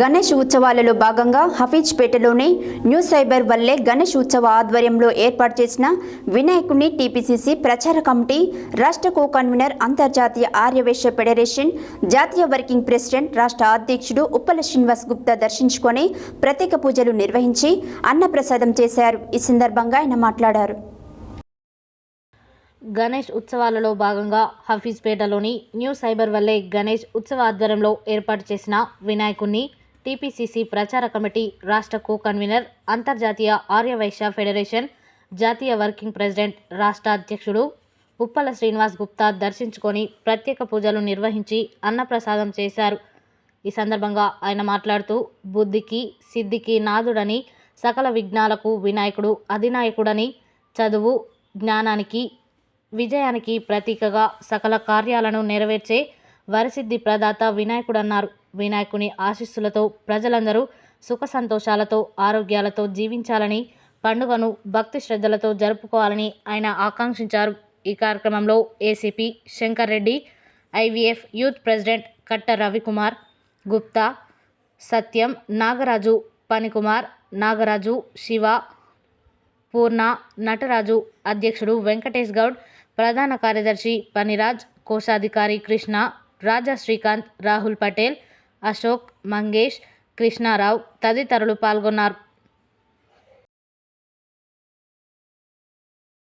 గణేష్ ఉత్సవాలలో భాగంగా హఫీజ్పేటలోని new cyber వల్లే గణేష్ ఉత్సవ ఆధ్వర్యంలో ఏర్పాటు చేసిన వినాయకుని టీపీసీసీ ప్రచార కమిటీ రాష్ట్ర కో కన్వీనర్ అంతర్జాతీయ ఆర్యవేశ్య ఫెడరేషన్ జాతీయ వర్కింగ్ ప్రెసిడెంట్ రాష్ట్ర అధ్యక్షుడు ఉప్పల శ్రీనివాస్ గుప్తా దర్శించుకొని ప్రత్యేక పూజలు నిర్వహించి అన్నప్రసాదం చేశారు. ఈ సందర్భంగా ఆయన మాట్లాడారు. గణేష్ ఉత్సవాలలో భాగంగా హఫీజ్పేటలోని న్యూ సైబర్ వల్లే గణేష్ ఉత్సవ ఆధ్వర్యంలో ఏర్పాటు చేసిన వినాయకుణ్ణి టీపీసీసీ ప్రచార కమిటీ రాష్ట్ర కో కన్వీనర్ అంతర్జాతీయ ఆర్యవైశ్య ఫెడరేషన్ జాతీయ వర్కింగ్ ప్రెసిడెంట్ రాష్ట్ర అధ్యక్షుడు ఉప్పల శ్రీనివాస్ గుప్తా దర్శించుకొని ప్రత్యేక పూజలు నిర్వహించి అన్నప్రసాదం చేశారు. ఈ సందర్భంగా ఆయన మాట్లాడుతూ బుద్ధికి సిద్ధికి నాథుడని సకల విఘ్నాలకు వినాయకుడు అధినాయకుడని చదువు జ్ఞానానికి విజయానికి ప్రతీకగా సకల కార్యాలను నెరవేర్చే వరసిద్ధి ప్రదాత వినాయకుడన్నారు. వినాయకుని ఆశీస్సులతో ప్రజలందరూ సుఖ సంతోషాలతో ఆరోగ్యాలతో జీవించాలని పండుగను భక్తి శ్రద్ధలతో జరుపుకోవాలని ఆయన ఆకాంక్షించారు. ఈ కార్యక్రమంలో ACP Shankar Reddy IVF youth president Katta Ravikumar Gupta సత్యం నాగరాజు పనికుమార్ నాగరాజు శివ పూర్ణ నటరాజు అధ్యక్షుడు వెంకటేష్ గౌడ్ ప్రధాన కార్యదర్శి పనిరాజ్ కోశాధికారి కృష్ణ రాజా శ్రీకాంత్ రాహుల్ పటేల్ అశోక్ మంగేష్ కృష్ణారావు తదితరులు పాల్గొన్నారు.